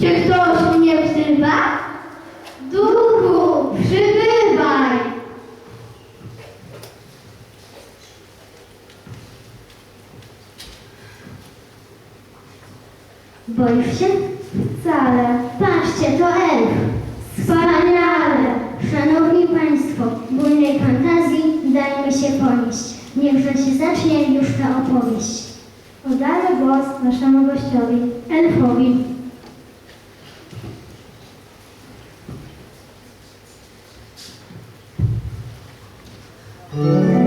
Czy ktoś mnie wzywa? Duchu, przybywaj! Boisz się? Wcale. Patrzcie, to elf. Wspaniale! Szanowni Państwo, bujnej fantazji dajmy się ponieść. Niechże się zacznie już ta opowieść. Oddamy głos naszemu gościowi, elfowi. Pewna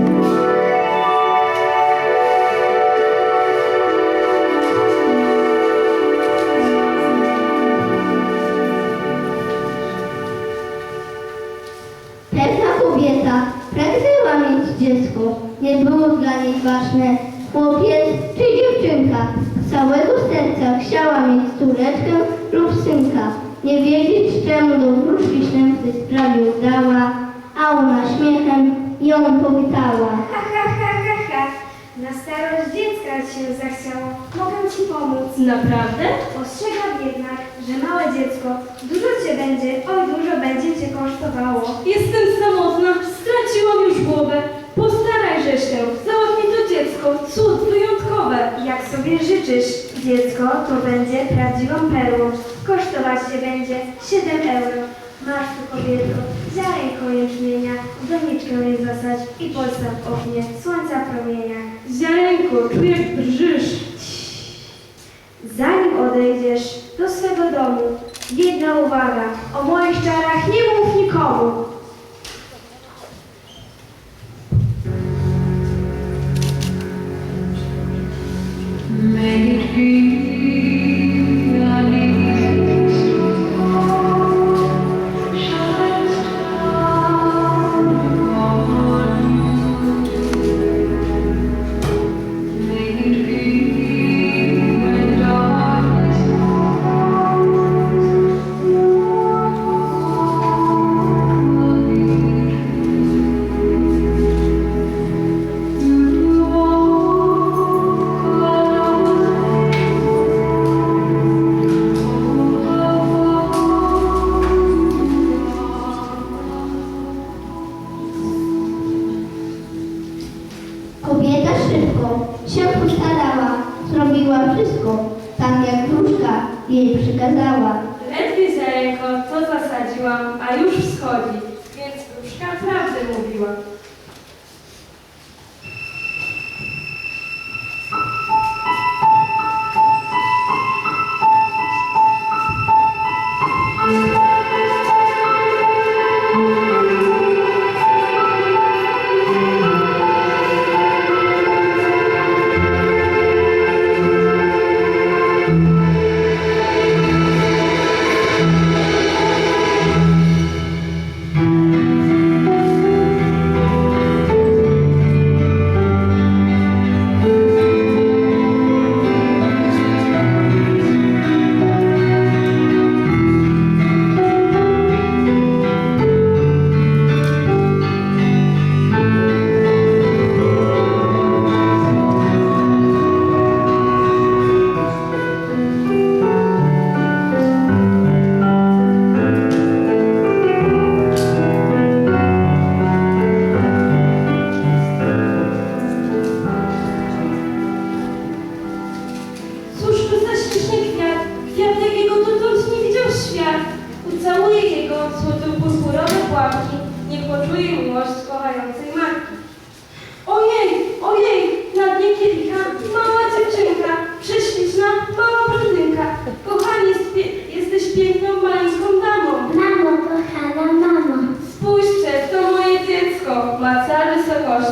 Starość dziecka się zachciało. Mogę ci pomóc. Naprawdę? Ostrzegam jednak, że małe dziecko dużo cię będzie, oj dużo będzie cię kosztowało. Jestem samotna, straciłam już głowę. Postarajże się, załatwi to dziecko, cud wyjątkowe. Jak sobie życzysz, dziecko to będzie prawdziwą perłą. Kosztować cię będzie 7 euro. Masz tu kobieto, ziarenko jęczmienia, doniczkę je zasadź i postaw w oknie słońca promienia. Ziarenko, czuję jak drżysz. Zanim odejdziesz do swego domu, jedna uwaga, o moich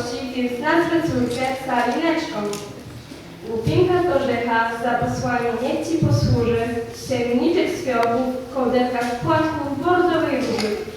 wysokości, więc nazwę córkę Salineczką. Głupinka orzecha za posłanie niech ci posłuży, ściemniczek z fiołków, kołderka z płatków bordowej róży.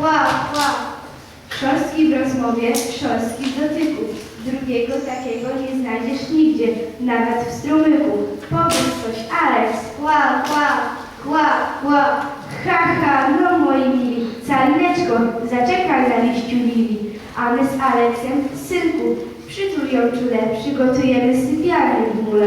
Wow, wow. Szorstki w rozmowie, szorstki w dotyku. Drugiego takiego nie znajdziesz nigdzie, nawet w strumyku. Powiedz coś, Alex. Wow, wow, wow, wow. Ha, ha, no moi mili. Calineczko, zaczekaj na liściu lili. A my z Aleksem, synku, przytul ją czule, przygotujemy sypialnię w mule.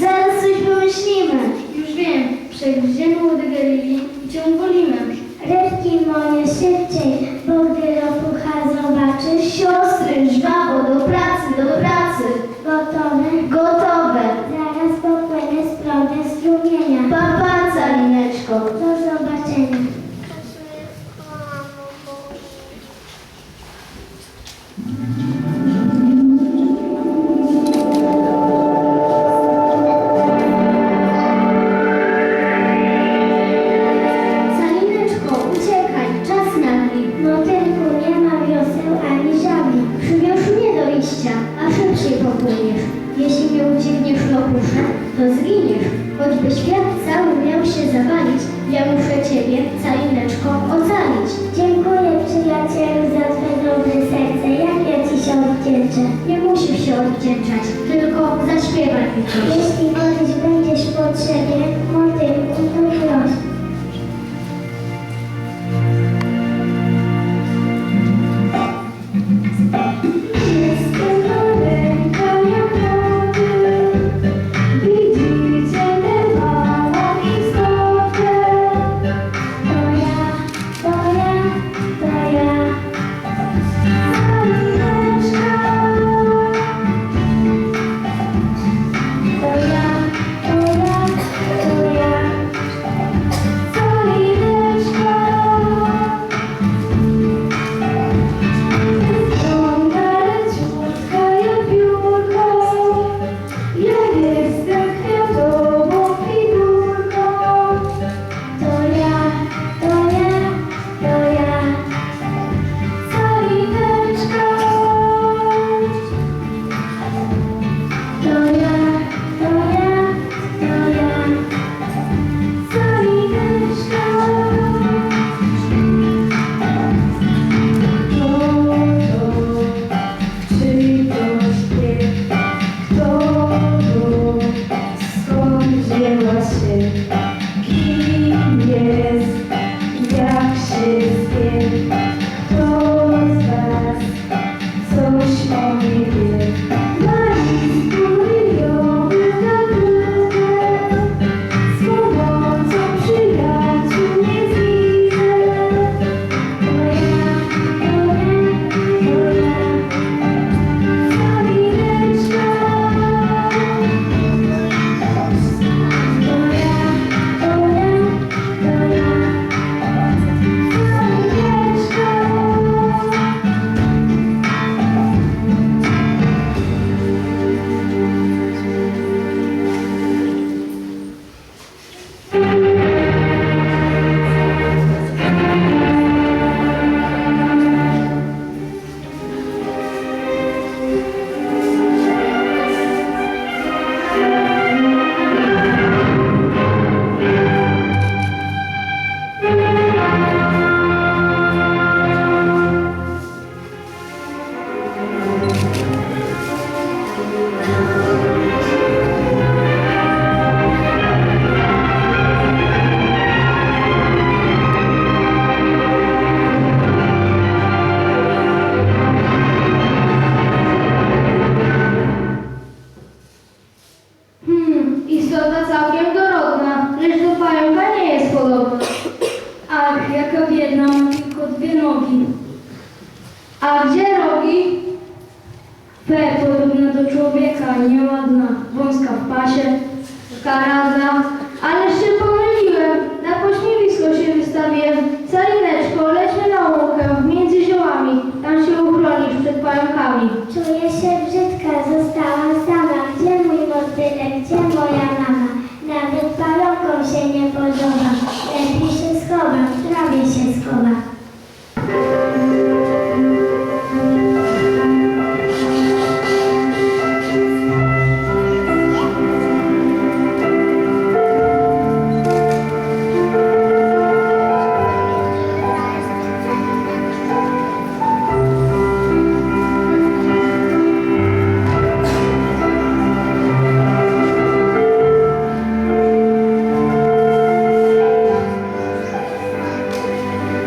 Zaraz coś wymyślimy. Już wiem, przegryziemy łodyg i cię.